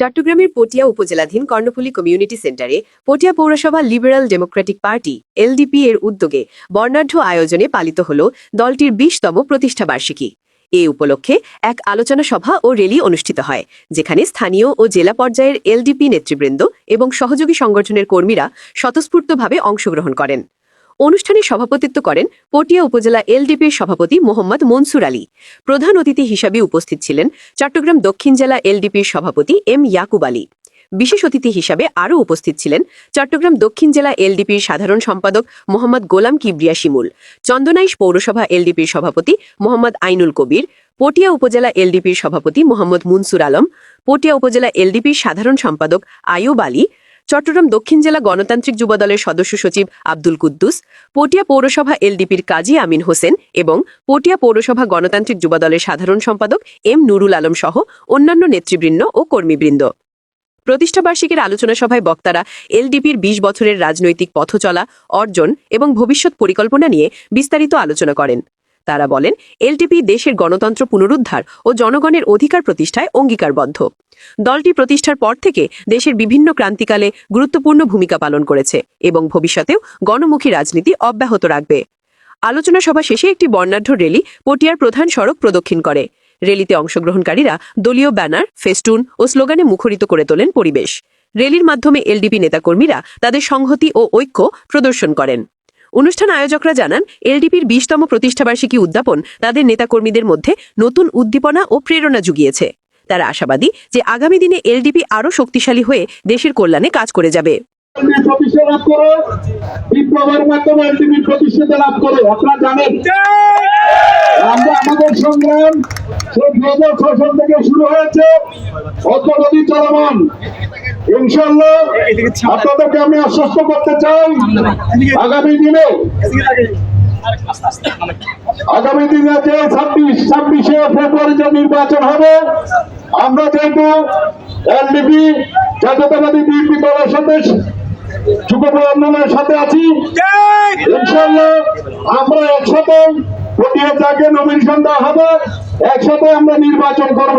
চট্টগ্রামের পটিয়া উপজেলাধীন কর্ণফুলী কমিউনিটি সেন্টারে পটিয়া পৌরসভা লিবারেল ডেমোক্রেটিক পার্টি, এলডিপি এর উদ্যোগে বর্ণাঢ্য আয়োজনে পালিত হল দলটির বিশতম প্রতিষ্ঠা বার্ষিকী। এ উপলক্ষে এক আলোচনা সভা ও র্যালি অনুষ্ঠিত হয়, যেখানে স্থানীয় ও জেলা পর্যায়ের এলডিপি নেতৃবৃন্দ এবং সহযোগী সংগঠনের কর্মীরা স্বতঃস্ফূর্তভাবে অংশগ্রহণ করেন। অনুষ্ঠানে সভাপতিত্ব করেন পটিয়া উপজেলা এলডিপির সভাপতি মোহাম্মদ মনসুর আলী। প্রধান অতিথি হিসাবে উপস্থিত ছিলেন চট্টগ্রাম দক্ষিণ জেলা এলডিপির সভাপতি এম ইয়াকুব আলী। বিশেষ অতিথি হিসাবে আরও উপস্থিত ছিলেন চট্টগ্রাম দক্ষিণ জেলা এলডিপির সাধারণ সম্পাদক মোহাম্মদ গোলাম কিবরিয়া শিমুল, চন্দনাইশ পৌরসভা এলডিপির সভাপতি মোহাম্মদ আইনুল কবির, পটিয়া উপজেলা এলডিপির সভাপতি মোহাম্মদ মুনসুর আলম, পটিয়া উপজেলা এলডিপির সাধারণ সম্পাদক আয়ুব আলী চট্টগ্রাম দক্ষিণ জেলা গণতান্ত্রিক যুবদলের সদস্য সচিব আব্দুল কুদ্দুস, পটিয়া পৌরসভা এলডিপির কাজী আমিন হোসেন এবং পটিয়া পৌরসভা গণতান্ত্রিক যুবদলের সাধারণ সম্পাদক এম নুরুল আলম সহ অন্যান্য নেতৃবৃন্দ ও কর্মীবৃন্দ। প্রতিষ্ঠাবার্ষিকীর আলোচনা সভায় বক্তারা এলডিপির বিশ বছরের রাজনৈতিক পথচলা, অর্জন এবং ভবিষ্যৎ পরিকল্পনা নিয়ে বিস্তারিত আলোচনা করেন। তারা বলেন, এলটিপি দেশের গণতন্ত্র পুনরুদ্ধার ও জনগণের অধিকার প্রতিষ্ঠায় অঙ্গীকারবদ্ধ। দলটি প্রতিষ্ঠার পর থেকে দেশের বিভিন্ন ক্রান্তিকালে গুরুত্বপূর্ণ ভূমিকা পালন করেছে এবং ভবিষ্যতেও গণমুখী রাজনীতি অব্যাহত রাখবে। আলোচনা সভা শেষে একটি বর্ণাঢ্য র্যালি পটিয়ার প্রধান সড়ক প্রদক্ষিণ করে। র্যালিতে অংশগ্রহণকারীরা দলীয় ব্যানার, ফেস্টুন ও স্লোগানে মুখরিত করে তোলেন পরিবেশ। র্যালির মাধ্যমে এলডিপি নেতাকর্মীরা তাদের সংহতি ও ঐক্য প্রদর্শন করেন। অনুষ্ঠান আয়োজকরা জানান, এলডিপির বিশতম প্রতিষ্ঠাবার্ষিকী উদ্যাপন তাদের নেতাকর্মীদের মধ্যে নতুন উদ্দীপনা ও প্রেরণা জুগিয়েছে। তারা আশাবাদী যে আগামী দিনে এলডিপি আরও শক্তিশালী হয়ে দেশের কল্যাণে কাজ করে যাবে। সেই দু হাজার ছয় সাল থেকে শুরু হয়েছে। চলমান। ইনশাল্লাহ আপনাদেরকে আমি আশ্বস্ত করতে চাই আগামী দিনে। আগামী দিনে যে ছাব্বিশ ছাব্বিশে ফেব্রুয়ারি যে নির্বাচন হবে আমরা যেহেতু এলডিপি জাতীয়তাবাদী বিএনপি দলের সাথে যুব আন্দোলনের সাথে আছি ইনশাল্লাহ আমরা একসাথে পটিয়া যাকে নমিনেশন দেওয়া হবে একসাথে আমরা নির্বাচন করব।